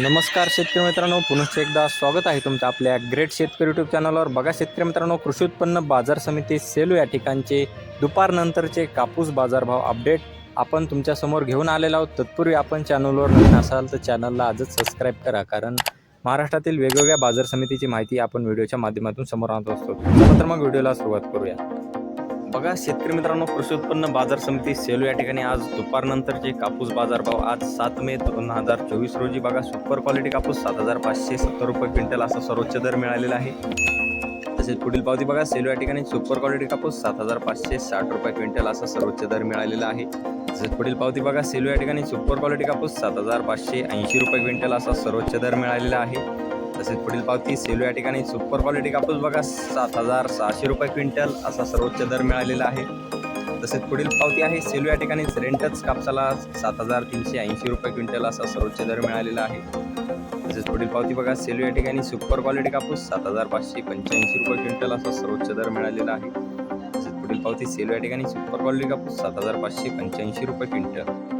नमस्कार शेतकरी मित्रांनो पुनश्च एकदा स्वागत आहे तुमचं आपल्या ग्रेट शेतकरी यूट्यूब चॅनलवर बघा शेतकरी मित्रांनो कृषी उत्पन्न बाजार समिती सेलू या ठिकाणचे दुपारनंतरचे कापूस बाजारभाव अपडेट आपण तुमच्यासमोर घेऊन आलेलो आहोत. तत्पूर्वी आपण चॅनलवर नवीन असाल तर चॅनलला आजच सबस्क्राईब करा कारण महाराष्ट्रातील वेगवेगळ्या बाजार समितीची माहिती आपण व्हिडिओच्या माध्यमातून समोर आणत असतो. तर मग व्हिडिओला सुरुवात करूया. बघा शेतकरी मित्रांनो कृषी उत्पन्न बाजार समिती सेलू या ठिकाणी आज दुपारनंतरचे कापूस बाजारभाव आज सात मे दोन हजार चोवीस रोजी बघा सुपर क्वालिटी कापूस सात हजार पाचशे सत्तर रुपये क्विंटल असा सर्वोच्च दर मिळालेला आहे. तसेच पुढील पावती बघा सेलू या ठिकाणी सुपर क्वालिटी कापूस सात हजार पाचशे साठ रुपये क्विंटल असा सर्वोच्च दर मिळालेला आहे. तसेच पुढील पावती बघा सेलू या ठिकाणी सुपर क्वालिटी कापूस सात हजार पाचशे ऐंशी रुपये क्विंटल असा सर्वोच्च दर मिळालेला आहे. तसेच पुढील पावती सेलू या ठिकाणी सुपर क्वालिटी कापूस बघा. सात हजार सहाशे रुपये क्विंटल असा सर्वोच्च दर मिळालेला आहे. तसेच पुढील पावती आहे सेलू या ठिकाणी रेंटच कापसाला सात हजार तीनशे ऐंशी रुपये क्विंटल असा सर्वोच्च दर मिळालेला आहे. तसेच पुढील पावती बघा सेलू या ठिकाणी सुपर क्वालिटी कापूस सात हजार पाचशे पंच्याऐंशी रुपये क्विंटल असा सर्वोच्च दर मिळालेला आहे. तसेच पुढील पावती सेलू या ठिकाणी सुपर क्वालिटी कापूस सात हजार पाचशे पंच्याऐंशी रुपये क्विंटल.